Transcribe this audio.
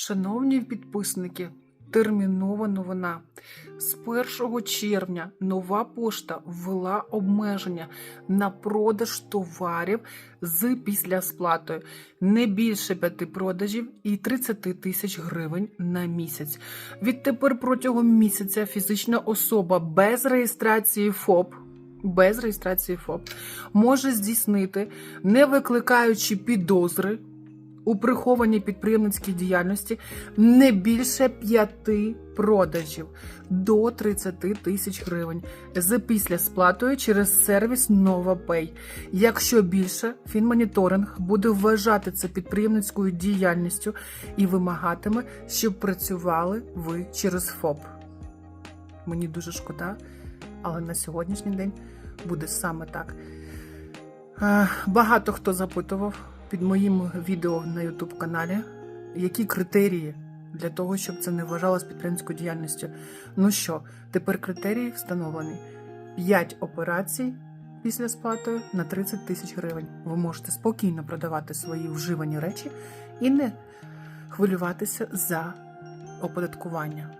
Шановні підписники, термінова новина. З 1 червня нова пошта ввела обмеження на продаж товарів з післясплатою не більше п'яти продажів і 30 тисяч гривень на місяць. Відтепер протягом місяця фізична особа без реєстрації ФОП. Без реєстрації ФОП може здійснити, не викликаючи підозри у прихованій підприємницькій діяльності не більше п'яти продажів до 30 тисяч гривень з післясплатою через сервіс NovaPay. Якщо більше, фінмоніторинг буде вважати це підприємницькою діяльністю і вимагатиме, щоб працювали ви через ФОП. Мені дуже шкода, але на сьогоднішній день буде саме так. Е, Багато хто запитував під моїм відео на YouTube каналі, які критерії для того, щоб це не вважалось підприємською діяльністю. Ну що, тепер критерії встановлені: 5 операцій після сплатою на 30 тисяч гривень. Ви можете спокійно продавати свої вживані речі і не хвилюватися за оподаткування.